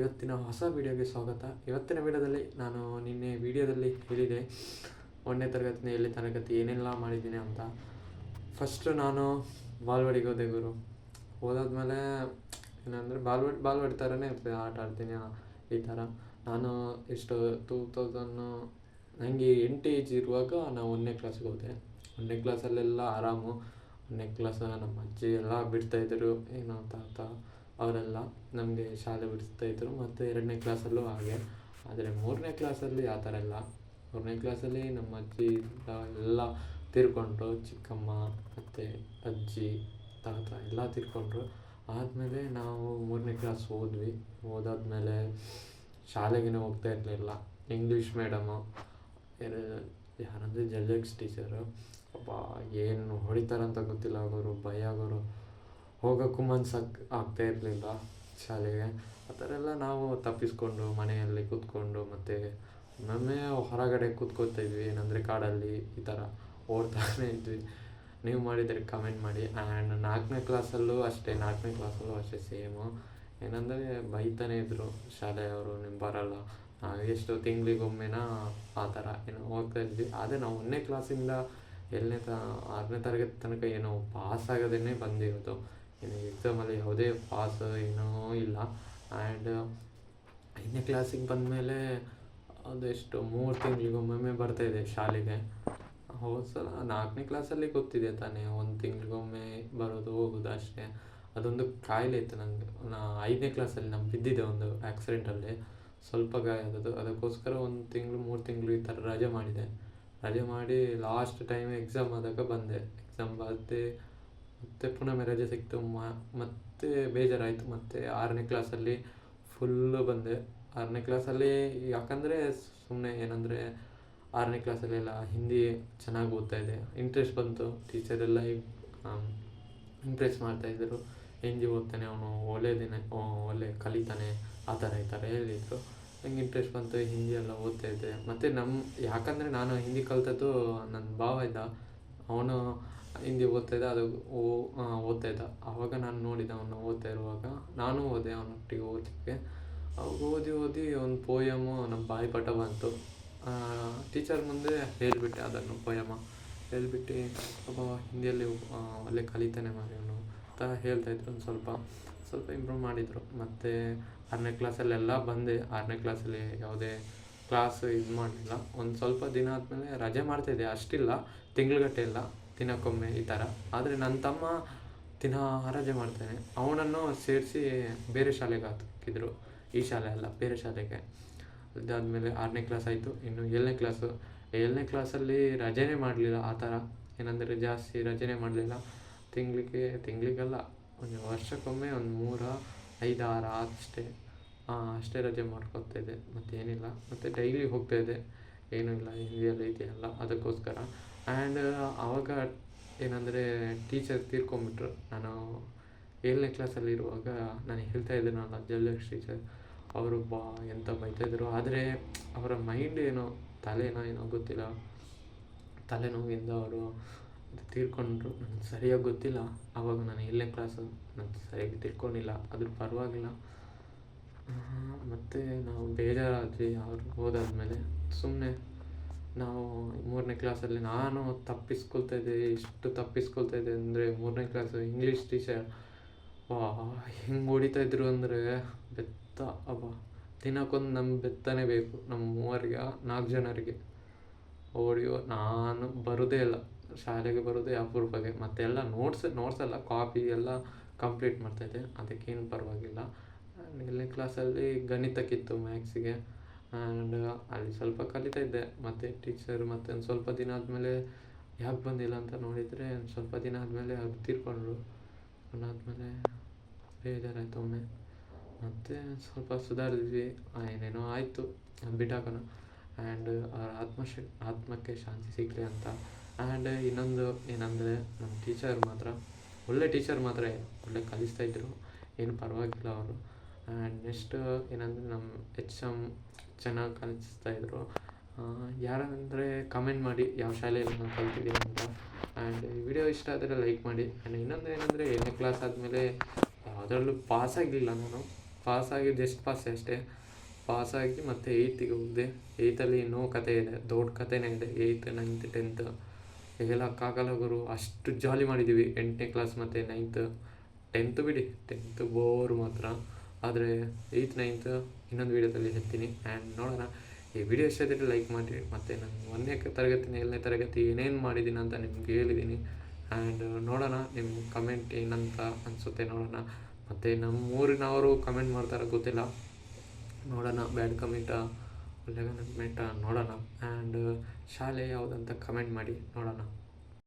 ಇವತ್ತಿನ ಹೊಸ ವಿಡಿಯೋಗೆ ಸ್ವಾಗತ. ಇವತ್ತಿನ ವಿಡಿಯೋದಲ್ಲಿ ನಾನು ನಿನ್ನೆ ವಿಡಿಯೋದಲ್ಲಿ ಹೇಳಿದೆ, ಒಂದನೇ ತರಗತಿನ ತರಗತಿ ಏನೆಲ್ಲ ಮಾಡಿದ್ದೀನಿ ಅಂತ. ಫಸ್ಟು ನಾನು ಬಾಲ್ವಾಡಿಗೆ ಹೋದೆ ಗುರು. ಹೋದಾದ್ಮೇಲೆ ಏನಂದರೆ ಬಾಲ್ವಾಡಿ ಬಾಲ್ವಾಡಿ ಥರನೇ ಇರ್ತದೆ ಆಟ ಆಡ್ತೀನಿ ಈ ಥರ. ನಾನು ಎಷ್ಟು ಟೂ ತೌಸನ್ನು ನನಗೆ ಎಂಟು ಏಜ್ ಇರುವಾಗ ನಾನು ಒಂದನೇ ಕ್ಲಾಸಿಗೆ ಹೋದೆ. ಒಂದನೇ ಕ್ಲಾಸಲ್ಲೆಲ್ಲ ಆರಾಮು. ಒಂದನೇ ಕ್ಲಾಸ್ ನಮ್ಮ ಅಜ್ಜಿ ಎಲ್ಲ ಬಿಡ್ತಾಯಿದ್ರು ಏನೋ ತಾತ ಅವರೆಲ್ಲ ನಮಗೆ ಶಾಲೆ ಬಿಡಿಸ್ತಾ ಇದ್ರು. ಮತ್ತು ಎರಡನೇ ಕ್ಲಾಸಲ್ಲೂ ಹಾಗೆ. ಆದರೆ ಮೂರನೇ ಕ್ಲಾಸಲ್ಲಿ ಆ ಥರ ಇಲ್ಲ. ಮೂರನೇ ಕ್ಲಾಸಲ್ಲಿ ನಮ್ಮ ಅಜ್ಜಿ ಎಲ್ಲ ತೀರ್ಕೊಂಡ್ರು. ಚಿಕ್ಕಮ್ಮ, ಮತ್ತು ಅಜ್ಜಿ, ತಾತ ಎಲ್ಲ ತೀರ್ಕೊಂಡ್ರು. ಆದಮೇಲೆ ನಾವು ಮೂರನೇ ಕ್ಲಾಸ್ ಹೋದ್ವಿ ಹೋದಾದ್ಮೇಲೆ ಶಾಲೆಗೇ ಹೋಗ್ತಾ ಇರಲಿಲ್ಲ. ಇಂಗ್ಲೀಷ್ ಮೇಡಮು ಯಾರಂದರೆ ಜಲ್ಲೆಕ್ಸ್ ಟೀಚರು. ಅಬ್ಬಾ, ಏನು ಹೊಡಿತಾರಂತ ಗೊತ್ತಿಲ್ಲ ಅವರು. ಭಯ ಆಗೋರು. ಹೋಗೋಕ್ಕೂ ಮನ್ಸಕ್ ಆಗ್ತಾ ಇರಲಿಲ್ಲ. ಶಾಲೆಗೆ. ಆ ಥರ ಎಲ್ಲ ನಾವು ತಪ್ಪಿಸ್ಕೊಂಡು ಮನೆಯಲ್ಲಿ ಕೂತ್ಕೊಂಡು ಮತ್ತು ಒಮ್ಮೊಮ್ಮೆ ಹೊರಗಡೆ ಕೂತ್ಕೋತಾ ಇದ್ವಿ. ಏನಂದರೆ ಕಾಡಲ್ಲಿ ಈ ಥರ ಓಡ್ತಾನೆ ಇದ್ವಿ. ನೀವು ಮಾಡಿದರೆ ಕಮೆಂಟ್ ಮಾಡಿ. ಆ್ಯಂಡ್ ನಾಲ್ಕನೇ ಕ್ಲಾಸಲ್ಲೂ ಅಷ್ಟೇ, ನಾಲ್ಕನೇ ಕ್ಲಾಸಲ್ಲೂ ಅಷ್ಟೇ ಸೇಮು. ಏನಂದರೆ ಬೈತಾನೆ ಇದ್ದರು ಶಾಲೆಯವರು ನೀವು ಬರಲ್ಲ. ಎಷ್ಟು ತಿಂಗಳಿಗೊಮ್ಮೆನ ಆ ಥರ ಏನೋ ಹೋಗ್ತಾ ಇದ್ವಿ. ಆದರೆ ನಾವು ಒಂದನೇ ಕ್ಲಾಸಿಂದ ಏಳನೇ ತ, ಆರನೇ ತರಗತಿ ತನಕ ಏನೋ ಪಾಸ್ ಆಗೋದೇ ಬಂದಿರೋದು. ಎಕ್ಸಾಮಲ್ಲಿ ಯಾವುದೇ ಪಾಸ್ ಏನೋ ಇಲ್ಲ. ಆ್ಯಂಡ್ ಐದನೇ ಕ್ಲಾಸಿಗೆ ಬಂದಮೇಲೆ ಅದೆಷ್ಟು, ಮೂರು ತಿಂಗಳಿಗೊಮ್ಮೆ ಬರ್ತಾಯಿದೆ ಶಾಲೆಗೆ. ಹೋದ ಸಲ ನಾಲ್ಕನೇ ಕ್ಲಾಸಲ್ಲಿ ಗೊತ್ತಿದೆ ತಾನೇ, ಒಂದು ತಿಂಗಳಿಗೊಮ್ಮೆ ಬರೋದು, ಹೋಗೋದು ಅಷ್ಟೇ. ಅದೊಂದು ಕಾಯಿಲೆ ಇತ್ತು ನನಗೆ ನಾ ಐದನೇ ಕ್ಲಾಸಲ್ಲಿ ನಾನು ಬಿದ್ದಿದೆ ಒಂದು ಆ್ಯಕ್ಸಿಡೆಂಟಲ್ಲಿ ಸ್ವಲ್ಪ ಗಾಯ ಆದದ್ದು. ಅದಕ್ಕೋಸ್ಕರ ಒಂದು ತಿಂಗಳು, ಮೂರು ತಿಂಗಳು ಈ ಥರ ರಜೆ ಮಾಡಿದೆ. ರಜೆ ಮಾಡಿ ಲಾಸ್ಟ್ ಟೈಮ್ ಎಕ್ಸಾಮ್ ಆದಾಗ ಬಂದೆ. ಎಕ್ಸಾಮ್ ಬರ್ದೆ ಮತ್ತೆ ಪುನಃ ರಜೆ ಸಿಕ್ತು ಮತ್ತೆ ಬೇಜಾರಾಯಿತು, ಮತ್ತೆ ಆರನೇ ಕ್ಲಾಸಲ್ಲಿ ಫುಲ್ಲು ಬಂದೆ. ಆರನೇ ಕ್ಲಾಸಲ್ಲಿ ಯಾಕಂದರೆ ಸುಮ್ಮನೆ ಏನಂದರೆ ಆರನೇ ಕ್ಲಾಸಲ್ಲೆಲ್ಲ ಹಿಂದಿ ಚೆನ್ನಾಗಿ ಓದ್ತಾ ಇದೆ ಇಂಟ್ರೆಸ್ಟ್ ಬಂತು ಟೀಚರೆಲ್ಲ ಇಂಪ್ರೆಸ್ ಮಾಡ್ತಾಯಿದ್ರು ಹಿಂದಿ ಓದ್ತಾನೆ ಅವನು ಒಳ್ಳೆಯದಿನ ಒಳ್ಳೆ ಕಲಿತಾನೆ, ಆ ಥರ, ಈ ಥರ ಹೇಳಿದರು. ನಂಗೆ ಇಂಟ್ರೆಸ್ಟ್ ಬಂತು, ಹಿಂದಿ ಎಲ್ಲ ಓದ್ತಾ ಇದ್ದೆ. ಮತ್ತು ನಮ್ಮ ಯಾಕಂದರೆ ನಾನು ಹಿಂದಿ ಕಲ್ತದ್ದು ನನ್ನ ಭಾವ ಇದ್ದ. ಅವನು ಹಿಂದಿ ಓದ್ತಾ ಇದ್ದ ಅದು ಓ ಇದ್ದ ಆವಾಗ ನಾನು ನೋಡಿದ್ದೆ, ಅವನು ಓದ್ತಾ ಇರುವಾಗ. ನಾನು ಓದೆ, ಅವನೊಟ್ಟಿಗೆ ಓದಲಿಕ್ಕೆ. ಅವಾಗ ಓದಿ ಓದಿ ಒಂದು ಪೋಯಮು ನಮ್ಮ ಬಾಯಿಪಾಠ ಬಂತು. ಟೀಚರ್ ಮುಂದೆ ಹೇಳಿಬಿಟ್ಟೆ ಅದನ್ನು ಪೋಯಮ ಹೇಳ್ಬಿಟ್ಟು ಒಬ್ಬ ಹಿಂದಿಯಲ್ಲಿ ಒಳ್ಳೆ ಕಲಿತಾನೆ ಮಾರಿ ಅವನು ಅಂತ ಹೇಳ್ತಾಯಿದ್ರು ಒಂದು ಸ್ವಲ್ಪ. ಸ್ವಲ್ಪ ಇಂಪ್ರೂವ್ ಮಾಡಿದರು. ಮತ್ತು ಆರನೇ ಕ್ಲಾಸಲ್ಲೆಲ್ಲ ಬಂದೆ. ಆರನೇ ಕ್ಲಾಸಲ್ಲಿ ಯಾವುದೇ ಕ್ಲಾಸ್ ಇದು ಮಾಡಲಿಲ್ಲ. ಒಂದು ಸ್ವಲ್ಪ ದಿನ ಆದಮೇಲೆ ರಜೆ ಮಾಡ್ತಾಯಿದ್ದೆ ಅಷ್ಟಿಲ್ಲ. ತಿಂಗಳಗಟ್ಟೆ ಇಲ್ಲ. ದಿನಕ್ಕೊಮ್ಮೆ ಈ ಥರ. ಆದರೆ ನನ್ನ ತಮ್ಮ ದಿನ ರಜೆ ಮಾಡ್ತಾನೆ. ಅವನನ್ನು ಸೇರಿಸಿ ಬೇರೆ ಶಾಲೆಗೆ ಹಾಕಿದ್ರು. ಈ ಶಾಲೆ ಅಲ್ಲ, ಬೇರೆ ಶಾಲೆಗೆ. ಅದಾದಮೇಲೆ ಆರನೇ ಕ್ಲಾಸ್ ಆಯಿತು. ಇನ್ನು ಏಳನೇ ಕ್ಲಾಸು ಏಳನೇ ಕ್ಲಾಸಲ್ಲಿ ರಜೆನೇ ಮಾಡಲಿಲ್ಲ ಆ ಥರ. ಏನಂದರೆ ಜಾಸ್ತಿ ರಜೆನೇ ಮಾಡಲಿಲ್ಲ. ತಿಂಗಳಿಗೆ, ತಿಂಗಳಿಗೆಲ್ಲ, ಒಂದು ವರ್ಷಕ್ಕೊಮ್ಮೆ ಒಂದು ಮೂರ, ಐದು, ಆರು ಅಷ್ಟೇ. ಅಷ್ಟೇ ರಜೆ ಮಾಡ್ಕೊತಾಯಿದ್ದೆ ಮತ್ತೇನಿಲ್ಲ. ಮತ್ತು ಡೈಲಿ ಹೋಗ್ತಾಯಿದ್ದೆ ಏನೂ ಇಲ್ಲ ಹಿಂದಿಯಲ್ಲಿ ಇದೆಯಲ್ಲ ಅದಕ್ಕೋಸ್ಕರ. ಆ್ಯಂಡ್ ಆವಾಗ ಏನಂದರೆ ಟೀಚರ್ ತೀರ್ಕೊಂಬಿಟ್ರು. ನಾನು ಏಳನೇ ಕ್ಲಾಸಲ್ಲಿರುವಾಗ ನಾನು ಹೇಳ್ತಾ ಇದ್ದೀನಲ್ಲ ಜಲ್ಲೇಶ್ ಟೀಚರ್ ಅವರು ಬಾ, ಎಂತ ಬೈತಾಯಿದ್ರು ಆದರೆ ಅವರ ಮೈಂಡ್ ಏನೋ, ತಲೆನೋ ಏನೋ ಗೊತ್ತಿಲ್ಲ. ತಲೆನೋವಿಂದ ಅವರು ತೀರ್ಕೊಂಡ್ರು. ನನಗೆ ಸರಿಯಾಗಿ ಗೊತ್ತಿಲ್ಲ. ಆವಾಗ ನಾನು ಏಳನೇ ಕ್ಲಾಸು ನಾನು ಸರಿಯಾಗಿ ತಿಳ್ಕೊಂಡಿಲ್ಲ. ಅದ್ರ ಪರವಾಗಿಲ್ಲ. ಮತ್ತು ನಾವು ಬೇಜಾರಾದ್ವಿ ಅವ್ರು ಹೋದಾದ್ಮೇಲೆ ಸುಮ್ಮನೆ ನಾವು ಮೂರನೇ ಕ್ಲಾಸಲ್ಲಿ ನಾನು ತಪ್ಪಿಸ್ಕೊಳ್ತಾ ಇದ್ದೆ ಎಷ್ಟು ತಪ್ಪಿಸ್ಕೊಳ್ತಾ ಇದ್ದೆ ಅಂದರೆ ಮೂರನೇ ಕ್ಲಾಸು ಇಂಗ್ಲೀಷ್ ಟೀಚರ್ ವಾ, ಹೆಂಗೆ ಹೊಡಿತಾ ಇದ್ರು ಅಂದರೆ ಬೆತ್ತ, ಅಬ್ಬ. ದಿನಕ್ಕೊಂದು ನಮ್ಮ ಬೆತ್ತನೇ ಬೇಕು ನಮ್ಮ ಮೂವರಿಗೆ, ನಾಲ್ಕು ಜನರಿಗೆ. ಹೊಡಿಯೋ ನಾನು ಬರೋದೇ ಇಲ್ಲ. ಶಾಲೆಗೆ ಬರೋದೇ ಅಪರೂಪಕ್ಕೆ. ಮತ್ತೆಲ್ಲ ನೋಟ್ಸ್ ನೋಟ್ಸ್ ಎಲ್ಲ ಕಾಪಿ ಎಲ್ಲ ಕಂಪ್ಲೀಟ್ ಮಾಡ್ತಾಯಿದ್ದೆ ಅದಕ್ಕೇನು ಪರವಾಗಿಲ್ಲ. ಏಳನೇ ಕ್ಲಾಸಲ್ಲಿ ಗಣಿತಕ್ಕಿತ್ತು ಮ್ಯಾಕ್ಸಿಗೆ. ಆ್ಯಂಡ್ ಅಲ್ಲಿ ಸ್ವಲ್ಪ ಕಲಿತಾ ಇದ್ದೆ. ಮತ್ತು ಟೀಚರ್ ಮತ್ತು ಒಂದು ಸ್ವಲ್ಪ ದಿನ ಆದಮೇಲೆ ಯಾಕೆ ಬಂದಿಲ್ಲ ಅಂತ ನೋಡಿದರೆ ಒಂದು ಸ್ವಲ್ಪ ದಿನ ಆದಮೇಲೆ ಅವ್ರು ತೀರ್ಕೊಂಡ್ರು. ಅದಾದಮೇಲೆ ಬೇಜಾರಾಯಿತು ಒಮ್ಮೆ. ಮತ್ತು ಸ್ವಲ್ಪ ಸುಧಾರಿದ್ವಿ ಏನೇನೋ ಆಯಿತು. ಬಿಟ್ಟಾಕೋಣ ಆ್ಯಂಡ್ ಅವ್ರ ಆತ್ಮಶ, ಆತ್ಮಕ್ಕೆ ಶಾಂತಿ ಸಿಗಲಿ ಅಂತ. ಆ್ಯಂಡ್ ಇನ್ನೊಂದು ಏನಂದರೆ ನಮ್ಮ ಟೀಚರ್ ಮಾತ್ರ, ಒಳ್ಳೆ ಟೀಚರ್ ಮಾತ್ರ, ಒಳ್ಳೆ ಕಲಿಸ್ತಾ ಕಲಿಸ್ತಾಯಿದ್ರು ಏನು ಪರವಾಗಿಲ್ಲ ಅವರು. ಆ್ಯಂಡ್ ನೆಕ್ಸ್ಟ್ ಏನಂದರೆ ನಮ್ಮ ಎಚ್ ಎಂ ಚೆನ್ನಾಗಿ ಕಲಿಸ್ತಾಯಿದ್ರು ಯಾರಂದರೆ ಕಮೆಂಟ್ ಮಾಡಿ ಯಾವ ಶಾಲೆಯಲ್ಲಿ ನಾನು ಕಲ್ತಿದ್ದೀನಿ ಅಂತ. ಆ್ಯಂಡ್ ವಿಡಿಯೋ ಇಷ್ಟ ಆದರೆ ಲೈಕ್ ಮಾಡಿ. ಆ್ಯಂಡ್ ಇನ್ನೊಂದು ಏನಂದರೆ ಏಳನೇ ಕ್ಲಾಸ್ ಆದಮೇಲೆ ಯಾವುದ್ರಲ್ಲೂ ಪಾಸ್ ಆಗಲಿಲ್ಲ ನಾನು. ಪಾಸ್ ಆಗಿ ಜಸ್ಟ್ ಪಾಸ್ ಅಷ್ಟೇ. ಪಾಸಾಗಿ ಮತ್ತೆ ಏಯ್ತಿಗೆ ಹೋದೆ. ಏಯ್ತಲ್ಲಿ ಇನ್ನೂ ಕತೆ ಇದೆ. ದೊಡ್ಡ ಕತೆನೇ ಇದೆ. ಏಯ್ತ್ ನೈನ್ತ್ ಟೆಂತ್ ಹೇಳೋಕ್ಕಾಗಲ್ಲ ಗುರು, ಅಷ್ಟು ಜಾಲಿ ಮಾಡಿದ್ದೀವಿ ಎಂಟನೇ ಕ್ಲಾಸ್ ಮತ್ತು ನೈನ್ತ್ ಟೆಂತ್ ಬಿಡಿ. ಟೆಂತ್ ಬೋರ್ ಮಾತ್ರ. ಆದರೆ ಏಯ್ತ್ ನೈನ್ತ್ ಇನ್ನೊಂದು ವೀಡಿಯೋದಲ್ಲಿ ಹೇಳ್ತೀನಿ. ಆ್ಯಂಡ್ ನೋಡೋಣ. ಈ ವಿಡಿಯೋ ಇಷ್ಟ ಇದ್ದರೆ ಲೈಕ್ ಮಾಡಿ. ಮತ್ತು ನಾನು ಒಂದನೇ ತರಗತಿ ಎರಡನೇ ತರಗತಿ ಏನೇನು ಮಾಡಿದ್ದೀನಿ ಅಂತ ನಿಮ್ಗೆ ಹೇಳಿದ್ದೀನಿ ಆ್ಯಂಡ್ ನೋಡೋಣ ನಿಮ್ಮ ಕಮೆಂಟ್ ಏನಂತ ಅನಿಸುತ್ತೆ ನೋಡೋಣ. ಮತ್ತು ನಮ್ಮ ಊರಿನವರು ಕಮೆಂಟ್ ಮಾಡ್ತಾರೆ ಗೊತ್ತಿಲ್ಲ. ನೋಡೋಣ ಬ್ಯಾಡ್ ಕಮೆಂಟ ಒಳ್ಳೆ ಕಮೆಂಟ ನೋಡೋಣ. ಆ್ಯಂಡ್ ಶಾಲೆ ಯಾವುದಂತ ಕಮೆಂಟ್ ಮಾಡಿ ನೋಡೋಣ.